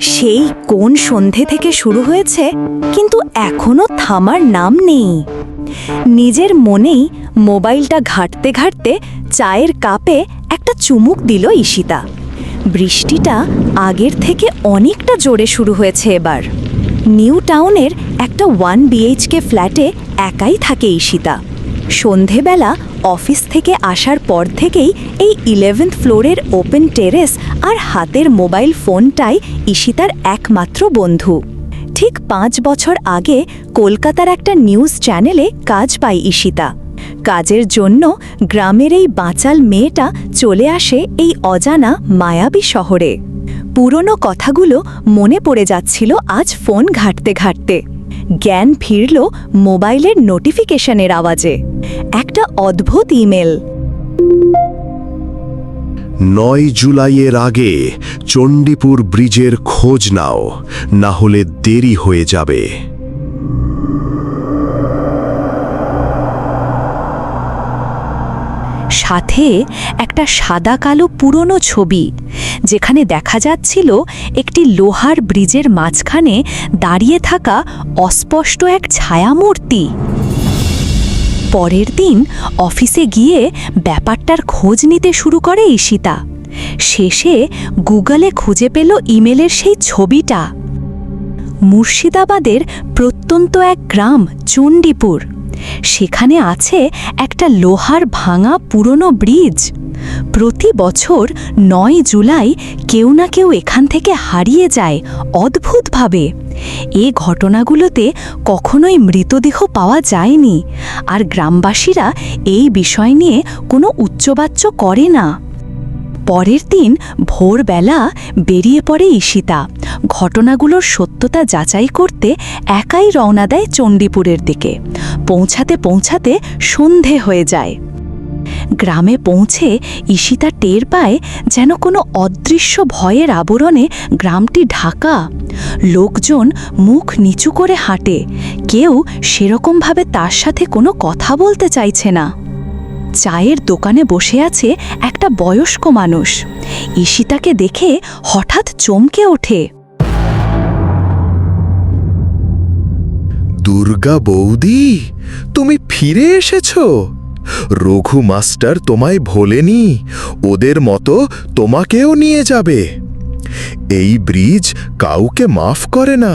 সেই কোন সন্ধে থেকে শুরু হয়েছে, কিন্তু এখনও থামার নাম নেই। নিজের মনেই মোবাইলটা ঘাঁটতে ঘাঁটতে চায়ের কাপে একটা চুমুক দিল ঈশিতা। বৃষ্টিটা আগের থেকে অনেকটা জোরে শুরু হয়েছে এবার। নিউ টাউনের একটা ওয়ান বিএইচকে ফ্ল্যাটে একাই থাকে ঈশিতা। সন্ধেবেলা অফিস থেকে আসার পর থেকেই এই ইলেভেন্থ ফ্লোরের ওপেন টেরেস আর হাতের মোবাইল ফোনটাই ঈশিতার একমাত্র বন্ধু। ঠিক পাঁচ বছর আগে কলকাতার একটা নিউজ চ্যানেলে কাজ পায় ঈশিতা। কাজের জন্য গ্রামের এই বাঁচাল মেয়েটা চলে আসে এই অজানা মায়াবী শহরে। পুরনো কথাগুলো মনে পড়ে যাচ্ছিল আজ ফোন ঘাটতে ঘাটতে। জ্ঞান ফিরল মোবাইলের নোটিফিকেশনের আওয়াজে। একটা অদ্ভুত ইমেল। নয় জুলাইয়ের আগে চণ্ডীপুর ব্রিজের খোঁজ নাও, না হলে দেরি হয়ে যাবে। সাথে একটা সাদা কালো পুরনো ছবি, যেখানে দেখা যাচ্ছিল একটি লোহার ব্রিজের মাঝখানে দাঁড়িয়ে থাকা অস্পষ্ট এক ছায়ামূর্তি। পরের দিন অফিসে গিয়ে ব্যাপারটার খোঁজ নিতে শুরু করে ঈশিতা। শেষে গুগলে খুঁজে পেল ইমেলের সেই ছবিটা। মুর্শিদাবাদের প্রত্যন্ত এক গ্রাম, চণ্ডীপুর। সেখানে আছে একটা লোহার ভাঙা পুরনো ব্রিজ। প্রতি বছর নয় জুলাই কেউ না কেউ এখান থেকে হারিয়ে যায় অদ্ভুতভাবে। এ ঘটনাগুলোতে কখনোই মৃতদেহ পাওয়া যায়নি আর গ্রামবাসীরা এই বিষয় নিয়ে কোনো উচ্চবাচ্য করে না। পরের দিন ভোরবেলা বেরিয়ে পড়ে ঈশিতা। ঘটনাগুলোর সত্যতা যাচাই করতে একাই রওনা দেয় চণ্ডীপুরের দিকে। পৌঁছাতে পৌঁছাতে সন্ধে হয়ে যায়। গ্রামে পৌঁছে ঈশিতা টের পায় যেন কোনো অদৃশ্য ভয়ের আবরণে গ্রামটি ঢাকা। লোকজন মুখ নিচু করে হাঁটে। কেউ সেরকমভাবে তার সাথে কোনো কথা বলতে চাইছে না। চায়ের দোকানে বসে আছে একটা বয়স্ক মানুষ। ঈশিতাকে দেখে হঠাৎ চমকে ওঠে। দুর্গা বৌদি, তুমি ফিরে এসেছ? রঘু মাস্টার তোমায় ভোলেনি, ওদের মতো তোমাকেও নিয়ে যাবে। এই ব্রিজ কাউকে মাফ করে না,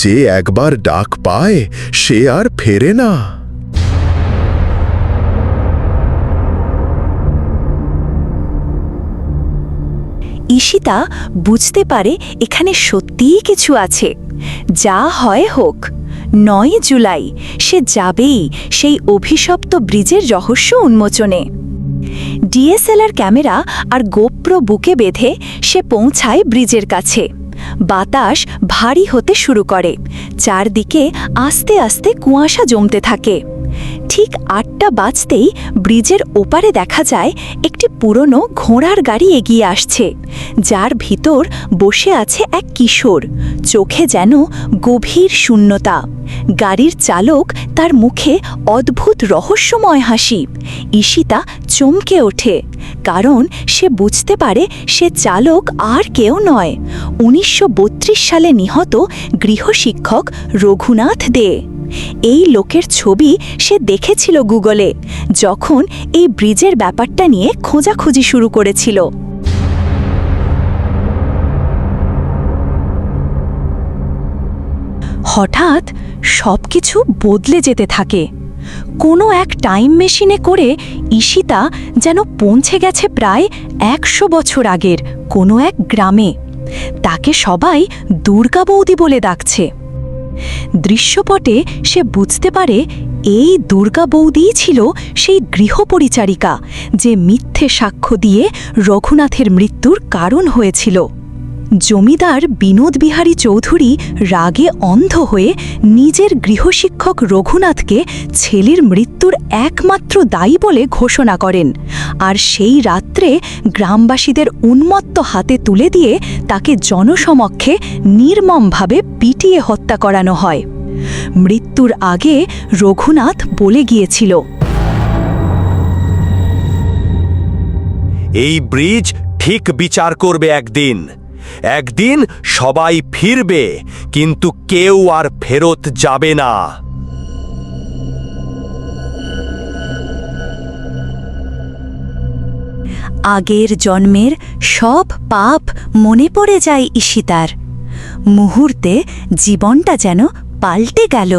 যে একবার ডাক পায় সে আর ফেরে না। ঈশিতা বুঝতে পারে এখানে সত্যিই কিছু আছে, যা হয় হোক। নয় জুলাই, সে যাবেই সেই অভিশপ্ত ব্রিজের রহস্য উন্মোচনে। ডিএসএলআর ক্যামেরা আর গোপ্র বুকে বেঁধে সে পৌঁছায় ব্রিজের কাছে। বাতাস ভারী হতে শুরু করে। চারদিকে আস্তে আস্তে কুয়াশা জমতে থাকে। ঠিক আটটা বাজতেই ব্রিজের ওপারে দেখা যায় একটি পুরনো ঘোড়ার গাড়ি এগিয়ে আসছে, যার ভিতর বসে আছে এক কিশোর। চোখে যেন গভীর শূন্যতা। গাড়ির চালক তার মুখে অদ্ভুত রহস্যময় হাসি। ঈশিতা চমকে ওঠে, কারণ সে বুঝতে পারে সে চালক আর কেউ নয়। উনিশশো সালে নিহত গৃহশিক্ষক রঘুনাথ দে। এই লোকের ছবি সে দেখেছিল গুগলে, যখন এই ব্রিজের ব্যাপারটা নিয়ে খোঁজাখুঁজি শুরু করেছিল। হঠাৎ সবকিছু বদলে যেতে থাকে। কোনো এক টাইম মেশিনে করে ঈশিতা যেন পৌঁছে গেছে প্রায় একশো বছর আগের কোনো এক গ্রামে। তাকে সবাই দুর্গা বৌদি বলে ডাকছে। দৃশ্যপটে সে বুঝতে পারে এই দুর্গা বৌদিই ছিল সেই গৃহপরিচারিকা, যে মিথ্যে সাক্ষ্য দিয়ে রঘুনাথের মৃত্যুর কারণ হয়েছিল। জমিদার বিনোদ বিহারী চৌধুরী রাগে অন্ধ হয়ে নিজের গৃহশিক্ষক রঘুনাথকে ছেলের মৃত্যুর একমাত্র দায়ী বলে ঘোষণা করেন। আর সেই রাত্রে গ্রামবাসীদের উন্মত্ত হাতে তুলে দিয়ে তাকে জনসমক্ষে নির্মমভাবে পিটিয়ে হত্যা করানো হয়। মৃত্যুর আগে রঘুনাথ বলে গিয়েছিল, এই ব্রিজ ঠিক বিচার করবে একদিন। একদিন সবাই ফিরবে, কিন্তু কেউ আর ফেরত যাবে না। আগের জন্মের সব পাপ মনে পড়ে যায় ঈশিতার। মুহূর্তে জীবনটা যেন পাল্টে গেল।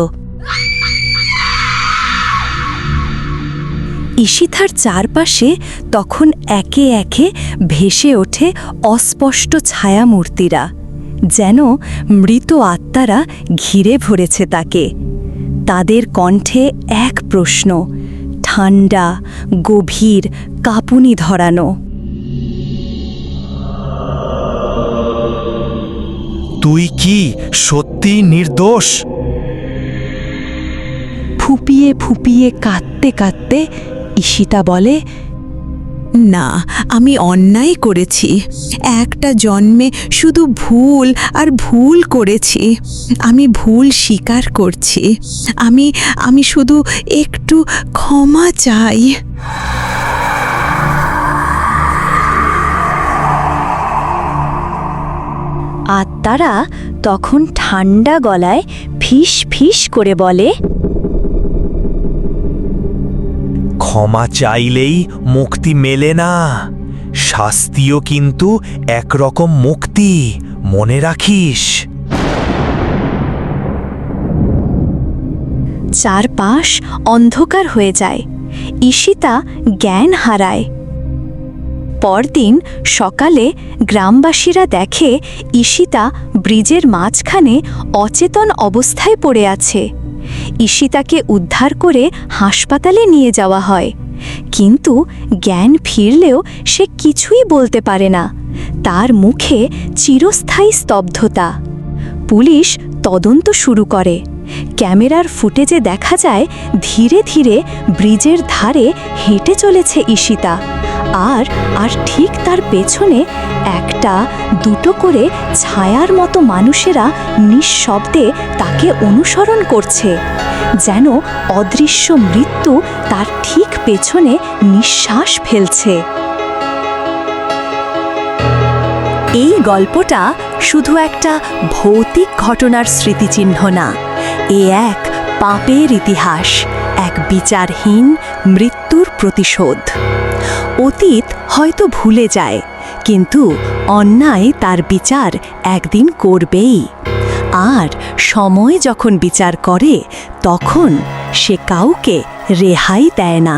ঈশিতার চারপাশে তখন একে একে ভেসে ওঠে অস্পষ্ট ছায়ামূর্তিরা যেন মৃত আত্মারা ঘিরে ভরেছে তাকে। তাদের কণ্ঠে এক প্রশ্ন ঠান্ডা গভীর কাঁপুনি ধরানো। তুই কি সত্যি নির্দোষ? ফুপিয়ে ফুপিয়ে কাঁদতে কাঁদতে ঈশিতা বলে, না, আমি অন্যায় করেছি। একটা জন্মে শুধু ভুল আর ভুল করেছি। আমি ভুল স্বীকার করছি। আমি আমি শুধু একটু ক্ষমা চাই। আত্মারা তখন ঠান্ডা গলায় ফিস ফিস করে বলে ক্ষমা চাইলেই মুক্তি মেলে না। শাস্তিও কিন্তু একরকম মুক্তি, মনে রাখিস। চারপাশ অন্ধকার হয়ে যায়। ঈশিতা জ্ঞান হারায়। পরদিন সকালে গ্রামবাসীরা দেখে ঈশিতা ব্রিজের মাঝখানে অচেতন অবস্থায় পড়ে আছে। ঈশিতাকে উদ্ধার করে হাসপাতালে নিয়ে যাওয়া হয়। কিন্তু জ্ঞান ফিরলেও সে কিছুই বলতে পারে না। তার মুখে চিরস্থায়ী স্তব্ধতা। পুলিশ তদন্ত শুরু করে। ক্যামেরার ফুটেজে দেখা যায়, ধীরে ধীরে ব্রিজের ধারে হেঁটে চলেছে ঈশিতা। আর আর ঠিক তার পেছনে একটা, দুটো করে ছায়ার মতো মানুষেরা নিঃশব্দে তাকে অনুসরণ করছে, যেন অদৃশ্য মৃত্যু তার ঠিক পেছনে নিঃশ্বাস ফেলছে। এই গল্পটা শুধু একটা ভৌতিক ঘটনার স্মৃতিচিহ্ন না, এ এক পাপের ইতিহাস, এক বিচারহীন মৃত্যুর প্রতিশোধ। অতীত হয়তো ভুলে যায়, কিন্তু অন্যায় তার বিচার একদিন করবেই। আর সময় যখন বিচার করে, তখন সে কাউকে রেহাই দেয় না।